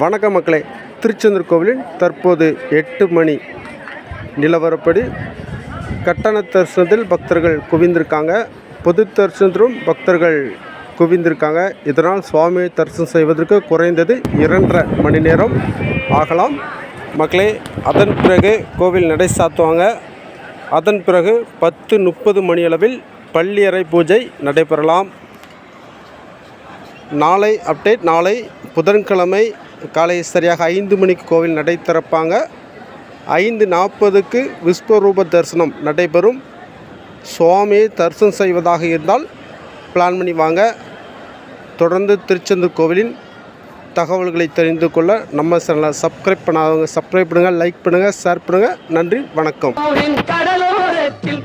வணக்க மக்களே. திருச்செந்தூர் கோவிலில் தற்போது எட்டு மணி நிலவரப்படி கட்டண தரிசனத்தில் பக்தர்கள் குவிந்திருக்காங்க. பொது தரிசனத்திலும் பக்தர்கள் குவிந்திருக்காங்க. இதனால் சுவாமியை தரிசனம் செய்வதற்கு குறைந்தது இரண்டரை மணி நேரம் ஆகலாம். மக்களே அதன் பிறகு கோவில் நடை சாத்துவாங்க. அதன் பிறகு பத்து முப்பது மணியளவில் பள்ளியறை பூஜை நடைபெறலாம். நாளை அப்டேட் நாளை புதன்கிழமை காலை சரியாக ஐந்து மணிக்கு கோவில் நடை திறப்பாங்க. ஐந்து நாற்பதுக்கு விஸ்வரூப தரிசனம் நடைபெறும். சுவாமியை தரிசனம் செய்வதாக இருந்தால் பிளான் பண்ணி வாங்க. தொடர்ந்து திருச்செந்தூர் கோவிலின் தகவல்களை தெரிந்து கொள்ள நம்ம சேனலை சப்ஸ்கிரைப் பண்ணாதவங்க சப்ஸ்கிரைப் பண்ணுங்கள் லைக் பண்ணுங்கள் ஷேர் பண்ணுங்கள் நன்றி வணக்கம். கடலோரத்தில்